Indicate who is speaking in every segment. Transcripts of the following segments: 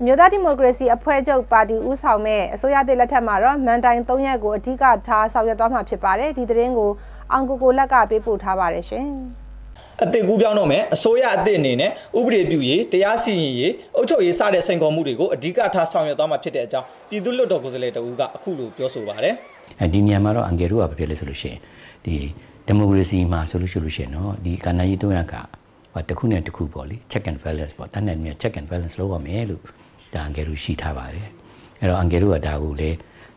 Speaker 1: အမျိုးသားဒီမိုကရေစီအဖွဲ့ချုပ်ပါတီဦးဆောင်မဲ့အစိုးရသစ်လက်ထက်မှာတော့မန်တိုင်၃ရက်ကိုအဓိကထားဆောင်ရွက်သွားမှာဖြစ်ပါတယ်ဒီသတင်းကိုအောင်ကိုကိုလက်ကပေးပို့ထားပါတယ်ရှင်
Speaker 2: အသစ်ကူးပြောင်းတော့မယ်အစိုးရအသစ်အနေနဲ့ဥပဒေပြုရေးတရားစီရင်ရေးအုပ်ချုပ်ရေးစတဲ့စိန်ခေါ်မှုတွေကိုအဓိကထားဆောင်ရွက်သွားမှာဖြစ်တဲ့အကြောင်းပြည်သူ့လွှတ်တော်ကိုယ်စားလှယ်တဦးကအခုလိုပြောဆိုပါတယ်
Speaker 3: ဒီနေရာမှာတော့အန်ကယ်တို့ကပြောလဲဆိုလို့ရှိရင်ဒီဒီမိုကရေစီမှာဆိုလို့ရှိလို့ရှိရင်နော်ဒီကဏ္ဍကြီး၃ရက်ကဟိုတစ်ခုနဲ့တစ်ခုပေါ့လေ check and balance ပေါ့တန်းနဲ့မြန် check and balance လုပ်ရမယ်လို့ ဒါအန်ဂယ်တို့ရှိထားပါတယ်အဲ့တော့အန်ဂယ်တို့ကဒါကိုလေ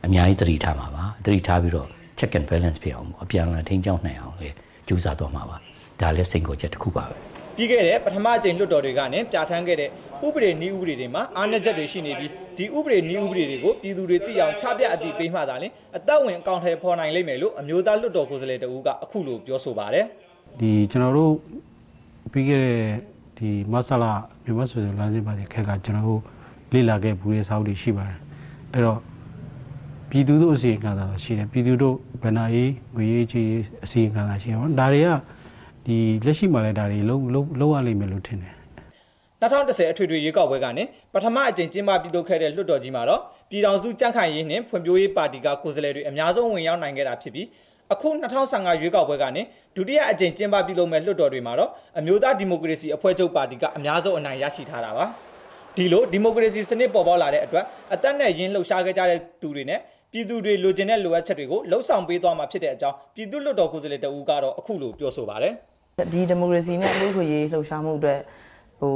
Speaker 3: အများကြီးသတိထားမှာပါသတိထားပြီးတော့ check and balance ဖြစ်အောင်ပေါ့အပြန်အလှန်ထိန်းကျောင်းနိုင်အောင်လေကြိုးစားသွားမှာပါဒါလည်းစိန်ခေါ်ချက်တစ်ခုပါပဲ
Speaker 2: ပြီးခဲ့တဲ့ပထမအကြိမ်လွှတ်တော်တွေကနေပြဋ္ဌာန်းခဲ့တဲ့ဥပဒေနည်းဥပဒေတွေမှာအားနည်းချက်တွေရှိနေပြီးဒီဥပဒေနည်းဥပဒေတွေကိုပြည်သူတွေသိအောင်ချပြအသိပေးမှသာလျှင်အသက်ဝင်အကောင့်ထဲပေါ်နိုင်လိမ့်မယ်လို့အမျိုးသားလွှတ်တော်ကိုယ်စားလှယ်တဦးကအခုလိုပြောဆိုပါတယ်
Speaker 4: ဒီကျွန်တော်တို့ပြီးခဲ့တဲ့ဒီမဆလာမြန်မာဆိုဆိုလမ်းစဉ်ပါတဲ့ခက်ကကျွန်တော်တို့ လေ့လာခဲ့ဘူးတဲ့စာအုပ်တွေရှိပါတယ်အဲ့တော့ပြည်သူတို့အစီအခံသာရှိတယ်ပြည်သူတို့ဗဏ္ဍာရေးငွေရေးကြီးအစီအခံသာရှိတယ်ပေါ့ဒါတွေကဒီလက်ရှိမှာလည်းဒါတွေလုံးလုံးလုံးရလိမ့်မယ်လို့ထင်တယ်
Speaker 2: 2010အထွေထွေရွေးကောက်ပွဲကနေပထမအကြိမ်ကျင်းပပြုလုပ်ခဲ့တဲ့လွှတ်တော်ကြီးမှာတော့ပြည်ထောင်စုကြံ့ခိုင်ရေးနှင့်ဖွံ့ဖြိုးရေးပါတီကကိုယ်စားလှယ်တွေအများဆုံးဝင်ရောက်နိုင်ခဲ့တာဖြစ်ပြီးအခု2015ရွေးကောက်ပွဲကနေဒုတိယအကြိမ်ကျင်းပပြုလုပ်မဲ့လွှတ်တော်တွေမှာတော့အမျိုးသားဒီမိုကရေစီအဖွဲ့ချုပ်ပါတီကအများဆုံးအနိုင်ရရှိထားတာပါ ဒီလိုဒီမိုကရေစီစနစ်ပေါ်ပေါက်လာတဲ့အတွက်အသက်နဲ့ရင်းလှုပ်ရှားခဲ့ကြတဲ့သူတွေနဲ့ပြည်သူတွေလိုချင်တဲ့လိုအပ်ချက်တွေကိုလှုပ်ဆောင်ပေးသွားမှာဖြစ်တဲ့အကြောင်းပြည်သူ့လွှတ်တော်ကိုယ်စားလှယ်တဦးကတော့အခုလိုပြောဆိုပါတယ်
Speaker 5: ဒီဒီမိုကရေစီနဲ့လူ့ခွင့်ရေးလှုပ်ရှားမှုအတွက်ဟို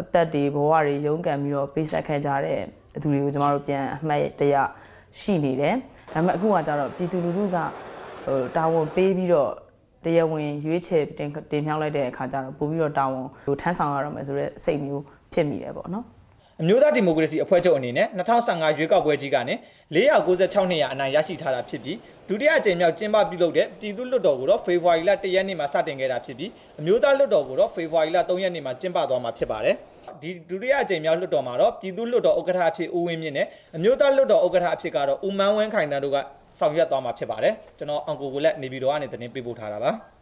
Speaker 5: အသက်တွေဘဝတွေရုန်းကန်ပြီးတော့ပေးဆက်ခဲ့ကြတဲ့သူတွေကိုကျမတို့ပြန်အမှတ်တရရှိနေတယ်။ဒါပေမဲ့အခုကကျတော့ပြည်သူလူထုကဟိုတာဝန်ပေးပြီးတော့တရားဝင်ရွေးချယ်တင်တင်မြှောက်လိုက်တဲ့အခါကျတော့ပို့ပြီးတော့တာဝန်ဟိုထမ်းဆောင်ရတော့မယ်ဆိုတော့စိတ်မျိုးဖြစ်မိတယ်ပေါ့နော်။
Speaker 2: အမျိုးသားဒီမိုကရေစီအဖွဲ့ချုပ်အနေနဲ့2015ရွေးကောက်ပွဲကြီးကနေ496နေရအနိုင်ရရှိထားတာဖြစ်ပြီးဒုတိယအကြိမ်မြောက်ကျင်းပပြုလုပ်တဲ့ပြည်သူ့လွှတ်တော်ကိုတော့ဖေဖော်ဝါရီလ1ရက်နေ့မှာစတင်ခဲ့တာဖြစ်ပြီးအမျိုးသားလွှတ်တော်ကိုတော့ဖေဖော်ဝါရီလ3ရက်နေ့မှာကျင်းပသွားမှာဖြစ်ပါတယ်ဒီဒုတိယအကြိမ်မြောက်လွှတ်တော်မှာတော့ပြည်သူ့လွှတ်တော်ဥက္ကဋ္ဌအဖြစ်ဦးဝင်းမြင့်နဲ့အမျိုးသားလွှတ်တော်ဥက္ကဋ္ဌအဖြစ်ကတော့ဦးမန်းဝင်းခိုင်တန်းတို့ကဆောင်ရွက်သွားမှာဖြစ်ပါတယ်ကျွန်တော်အောင်ကိုကိုလက်နေပြည်တော်ကနေတင်ပြပေးပို့ထားတာပါ